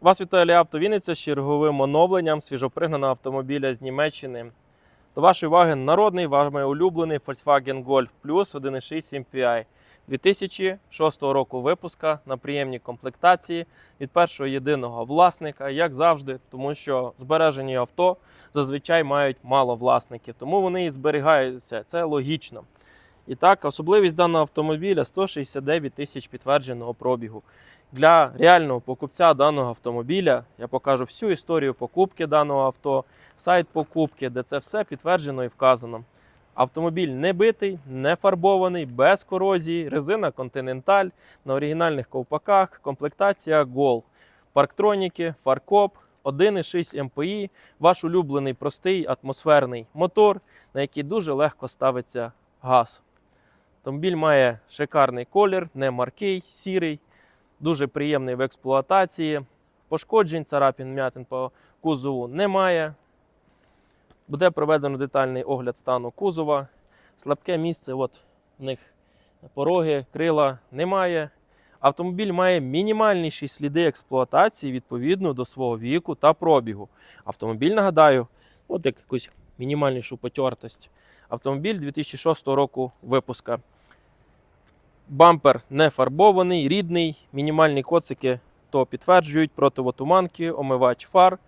Вас вітає Авто Вінниця з черговим оновленням свіжопригнаного автомобіля з Німеччини. До вашої уваги народний, вами улюблений Volkswagen Golf Plus 1.6 MPI 2006 року випуска на приємній комплектації від першого єдиного власника, як завжди, тому що збережені авто зазвичай мають мало власників, тому вони і зберігаються. Це логічно. І так, особливість даного автомобіля 169 тисяч підтвердженого пробігу. Для реального покупця даного автомобіля я покажу всю історію покупки даного авто, сайт покупки, де це все підтверджено і вказано. Автомобіль не битий, не фарбований, без корозії, резина Continental на оригінальних ковпаках, комплектація Gol, парктроніки, фаркоп, 1,6 МПІ, ваш улюблений простий атмосферний мотор, на який дуже легко ставиться газ. Автомобіль має шикарний колір, не маркий, сірий, дуже приємний в експлуатації. Пошкоджень, царапін, м'ятин по кузову немає. Буде проведено детальний огляд стану кузова. Слабке місце, от в них пороги, крила немає. Автомобіль має мінімальніші сліди експлуатації відповідно до свого віку та пробігу. Автомобіль, нагадаю, от як якусь мінімальнішу потертость. Автомобіль 2006 року випуска. Бампер не фарбований, рідний, мінімальні коцики то підтверджують противотуманки, омивач фар.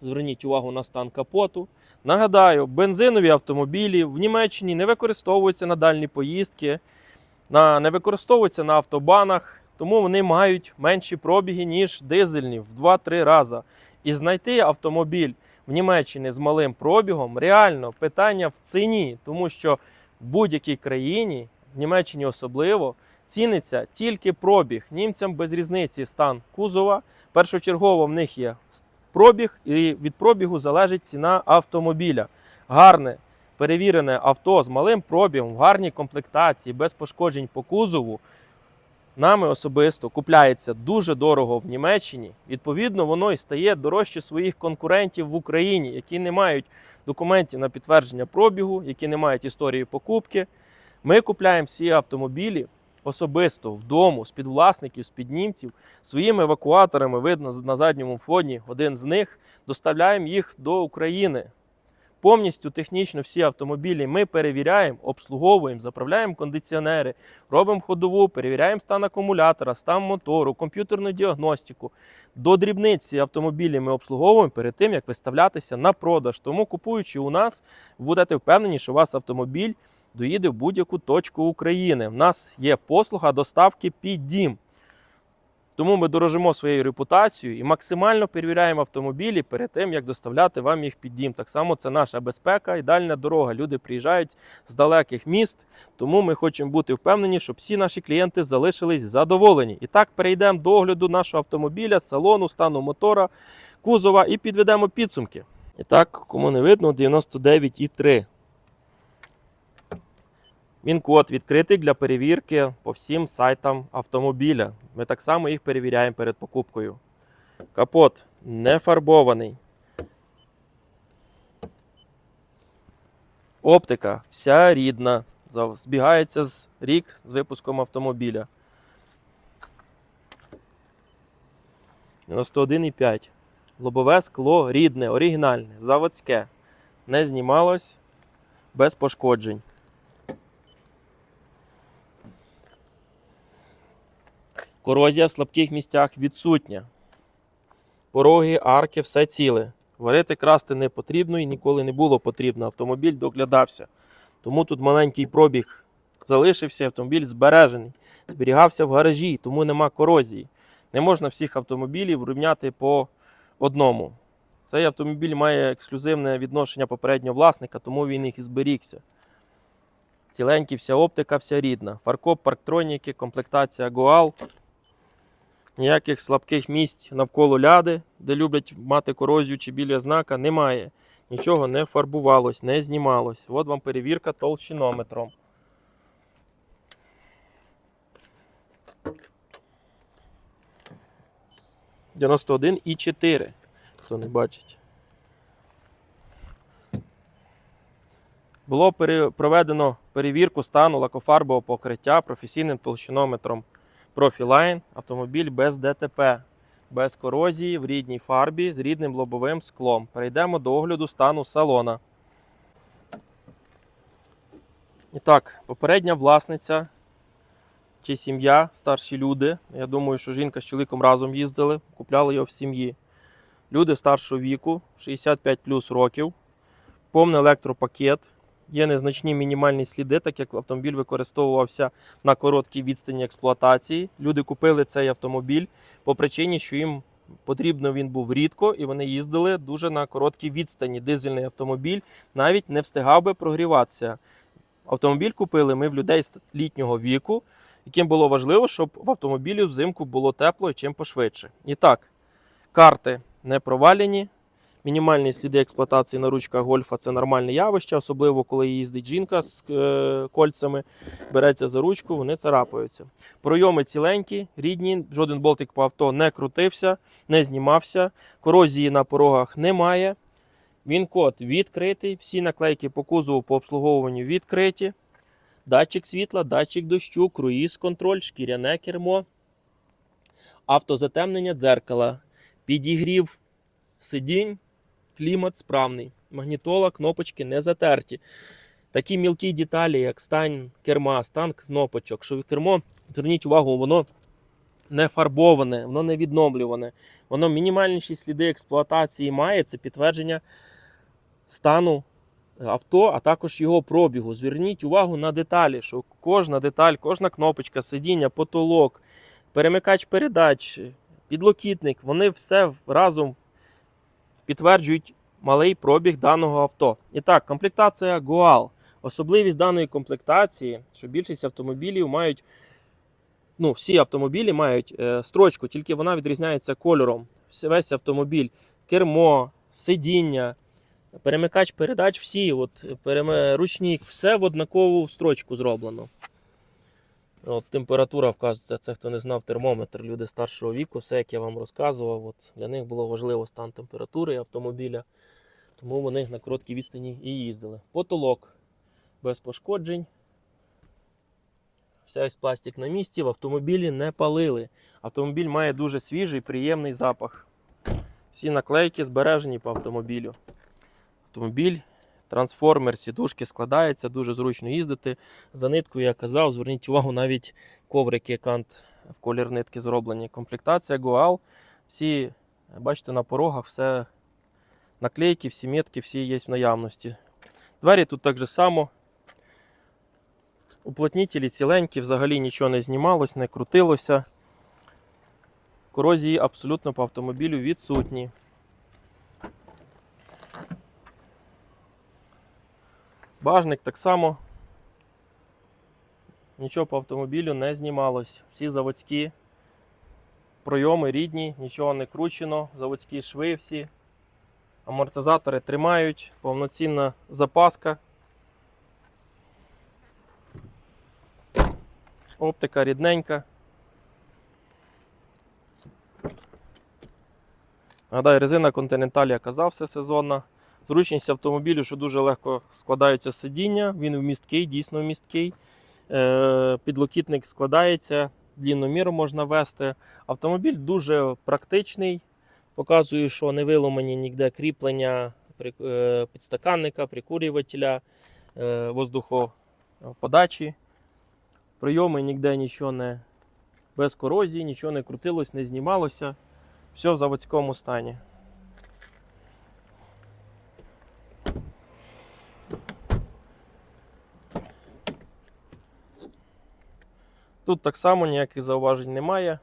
Зверніть увагу на стан капоту. Нагадаю, бензинові автомобілі в Німеччині не використовуються на дальні поїздки, не використовуються на автобанах, тому вони мають менші пробіги, ніж дизельні в 2-3 рази. І знайти автомобіль в Німеччині з малим пробігом реально питання в ціні, тому що в будь-якій країні, в Німеччині особливо, ціниться тільки пробіг. Німцям без різниці стан кузова. Першочергово в них є пробіг, і від пробігу залежить ціна автомобіля. Гарне перевірене авто з малим пробігом, в гарній комплектації, без пошкоджень по кузову. Нами особисто купляється дуже дорого в Німеччині. Відповідно, воно і стає дорожче своїх конкурентів в Україні, які не мають документів на підтвердження пробігу, які не мають історії покупки. Ми купляємо всі автомобілі особисто вдома, з під власників, з під німців, своїми евакуаторами, видно на задньому фоні, один з них, доставляємо їх до України. Повністю технічно всі автомобілі ми перевіряємо, обслуговуємо, заправляємо кондиціонери, робимо ходову, перевіряємо стан акумулятора, стан мотору, комп'ютерну діагностику. До дрібниць всі автомобілі ми обслуговуємо перед тим, як виставлятися на продаж. Тому, купуючи у нас, будете впевнені, що у вас автомобіль доїде в будь-яку точку України. У нас є послуга доставки під дім. Тому ми дорожимо своєю репутацією і максимально перевіряємо автомобілі перед тим, як доставляти вам їх під дім. Так само це наша безпека і дальня дорога. Люди приїжджають з далеких міст, тому ми хочемо бути впевнені, щоб всі наші клієнти залишились задоволені. І так перейдемо до огляду нашого автомобіля, салону, стану мотора, кузова і підведемо підсумки. І так, кому не видно, 99,3. Він код відкритий для перевірки по всім сайтам автомобіля. Ми так само їх перевіряємо перед покупкою. Капот не фарбований. Оптика вся рідна. Збігається з рік з випуском автомобіля. 91,5. Лобове скло рідне, оригінальне, заводське. Не знімалось без пошкоджень. Корозія в слабких місцях відсутня. Пороги, арки, все ціле. Варити красти не потрібно і ніколи не було потрібно. Автомобіль доглядався. Тому тут маленький пробіг залишився, автомобіль збережений. Зберігався в гаражі, тому нема корозії. Не можна всіх автомобілів рівняти по одному. Цей автомобіль має ексклюзивне відношення попереднього власника, тому він їх і зберігся. Ціленький, вся оптика, вся рідна. Фаркоп, парктроніки, комплектація Goal. Ніяких слабких місць навколо ляди, де люблять мати корозію чи біля знака, немає. Нічого не фарбувалось, не знімалось. От вам перевірка толщинометром. «91 і 4, хто не бачить. Було проведено перевірку стану лакофарбового покриття професійним толщинометром Profiline автомобіль без ДТП. без корозії, в рідній фарбі з рідним лобовим склом. Перейдемо до огляду стану салона. І так, попередня власниця чи сім'я, старші люди. Я думаю, що жінка з чоловіком разом їздили, купляли його в сім'ї. Люди старшого віку, 65 плюс років, повний електропакет. Є незначні мінімальні сліди, так як автомобіль використовувався на короткій відстані експлуатації. Люди купили цей автомобіль по причині, що їм потрібно він був рідко, і вони їздили дуже на короткій відстані. Дизельний автомобіль навіть не встигав би прогріватися. Автомобіль купили ми в людей з літнього віку, яким було важливо, щоб в автомобілі взимку було тепло і чим пошвидше. І так, карти не провалені. Мінімальні сліди експлуатації на ручках гольфа це нормальне явище, особливо коли їздить жінка з е, кольцями, береться за ручку, вони царапаються. Пройоми ціленькі, рідні, жоден болтик по авто не крутився, не знімався, корозії на порогах немає. Він код відкритий, всі наклейки по кузову по обслуговуванню відкриті. Датчик світла, датчик дощу, круїз контроль, шкіряне кермо, автозатемнення дзеркала, підігрів сидінь, клімат справний, магнітола, кнопочки не затерті. Такі мілкі деталі, як стан керма, стан кнопочок, що кермо, зверніть увагу, воно не фарбоване, воно не відновлюване. Воно мінімальніші сліди експлуатації має. Це підтвердження стану авто, а також його пробігу. Зверніть увагу на деталі, що кожна деталь, кожна кнопочка, сидіння, потолок, перемикач передач, підлокітник, вони все разом підтверджують малий пробіг даного авто. І так, комплектація Goal. Особливість даної комплектації, що більшість автомобілів мають, ну, всі автомобілі мають е, строчку, тільки вона відрізняється кольором. Весь автомобіль, кермо, сидіння, перемикач передач, всі, от, перем- ручник, все в однакову строчку зроблено. От, температура вказується, це хто не знав термометр, люди старшого віку, все як я вам розказував. От, для них було важливо стан температури автомобіля, тому вони на короткій відстані і їздили. Потолок без пошкоджень. Вся пластик на місці, в автомобілі не палили. Автомобіль має дуже свіжий, приємний запах. Всі наклейки збережені по автомобілю. Автомобіль, трансформер, сідушки складається, дуже зручно їздити. За ниткою я казав, зверніть увагу, навіть коврики кант в колір нитки зроблені. Комплектація Goal. Всі, бачите, на порогах все наклейки, всі метки, всі є в наявності. Двері тут так же само. Уплотнітелі ціленькі, взагалі нічого не знімалось, не крутилося. Корозії абсолютно по автомобілю відсутні. Бажник так само. Нічого по автомобілю не знімалось. Всі заводські пройоми рідні, нічого не кручено, заводські шви всі. Амортизатори тримають, повноцінна запаска. Оптика рідненька. Нагадаю, резина Continental, я казав, сезонна. Зручність автомобілю, що дуже легко складаються сидіння, він вмісткий, дійсно вмісткий. Е, Підлокітник складається, длінноміру можна вести. Автомобіль дуже практичний. Показую, що не виломані ніде кріплення е, підстаканника, прикурювателя, е, воздухоподачі. Прийоми ніде нічого не без корозії, нічого не крутилось, не знімалося. Все в заводському стані. Тут так само ніяких зауважень немає.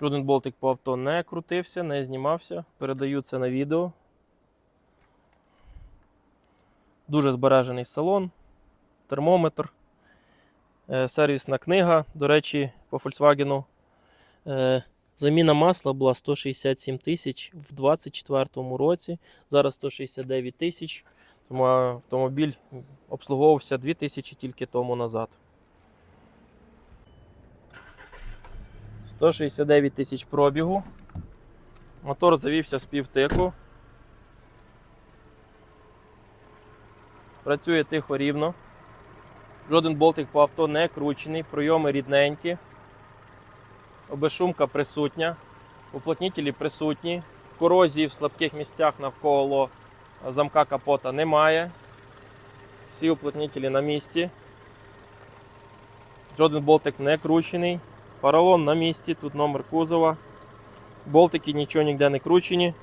Жоден болтик по авто не крутився, не знімався. Передаю це на відео. Дуже збережений салон, термометр, е, сервісна книга. До речі, по Volkswagen. Е, Заміна масла була 167 тисяч в 2024 році. Зараз 169 тисяч. Тому автомобіль обслуговувався 2 тисячі тільки тому назад. 169 тисяч пробігу. Мотор завівся з півтику. Працює тихо рівно. Жоден болтик по авто не кручений, пройоми рідненькі. Обешумка присутня. Уплотнітелі присутні. Корозії в слабких місцях навколо замка капота немає. Всі уплотнітелі на місці. Жоден болтик не кручений. Поролон на місці, тут номер кузова. Болтики нічого ніде не кручені.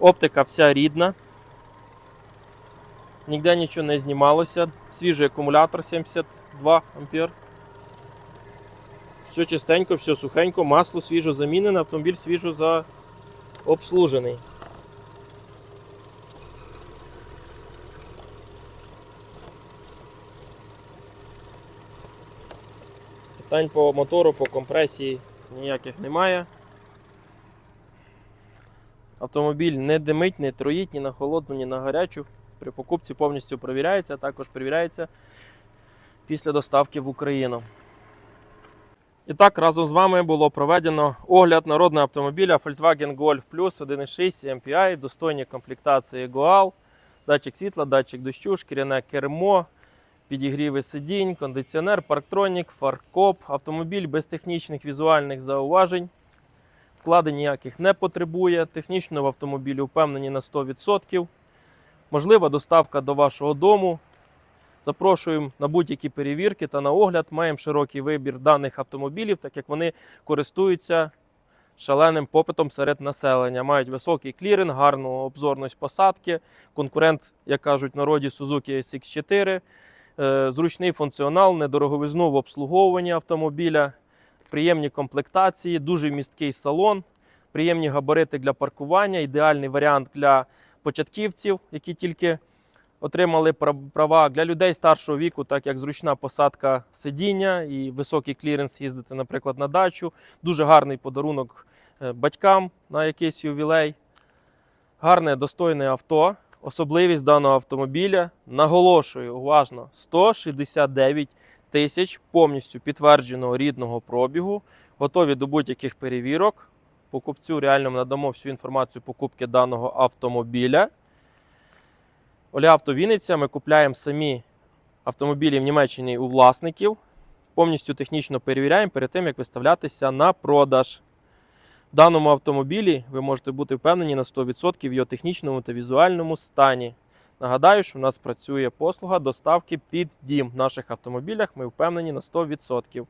Оптика вся рідна. Ніде нічого не знімалося. Свіжий акумулятор 72 ампер. Все чистенько, все сухенько, масло свіжо замінене, автомобіль свіжо заобслужений. Питань по мотору, по компресії ніяких немає. Автомобіль не димить, не троїть ні на холодну, ні на гарячу. При покупці повністю перевіряється, а також перевіряється після доставки в Україну. І так, разом з вами було проведено огляд народного автомобіля Volkswagen Golf Plus 1.6 MPI, достойні комплектації GOAL, датчик світла, датчик дощу, шкіряне кермо, підігріви сидінь, кондиціонер, парктронік, фаркоп, автомобіль без технічних візуальних зауважень. Вкладень ніяких не потребує. Технічно в автомобілі впевнені на 100%. Можлива доставка до вашого дому. Запрошуємо на будь-які перевірки та на огляд. Маємо широкий вибір даних автомобілів, так як вони користуються шаленим попитом серед населення. Мають високий кліринг, гарну обзорність посадки. Конкурент, як кажуть народі, Suzuki SX4. Е, Зручний функціонал, недороговизну в обслуговуванні автомобіля, приємні комплектації, дуже місткий салон, приємні габарити для паркування, ідеальний варіант для початківців, які тільки отримали права для людей старшого віку, так як зручна посадка сидіння і високий кліренс їздити, наприклад, на дачу. Дуже гарний подарунок е, батькам на якийсь ювілей. Гарне, достойне авто. Особливість даного автомобіля, наголошую уважно, 169 тисяч повністю підтвердженого рідного пробігу, готові до будь-яких перевірок. Покупцю реально надамо всю інформацію покупки даного автомобіля. Оля Авто Вінниця. Ми купляємо самі автомобілі в Німеччині у власників. Повністю технічно перевіряємо перед тим, як виставлятися на продаж. В даному автомобілі ви можете бути впевнені на 100% в його технічному та візуальному стані. Нагадаю, що в нас працює послуга доставки під дім. В наших автомобілях ми впевнені на 100%.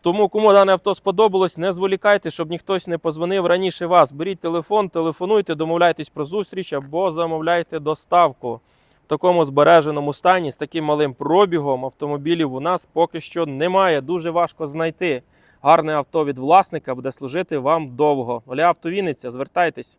Тому, кому дане авто сподобалось, не зволікайте, щоб ніхто не позвонив раніше вас. Беріть телефон, телефонуйте, домовляйтесь про зустріч або замовляйте доставку. В такому збереженому стані з таким малим пробігом автомобілів у нас поки що немає. Дуже важко знайти. Гарне авто від власника буде служити вам довго. Оля Авто Вінниця, звертайтесь.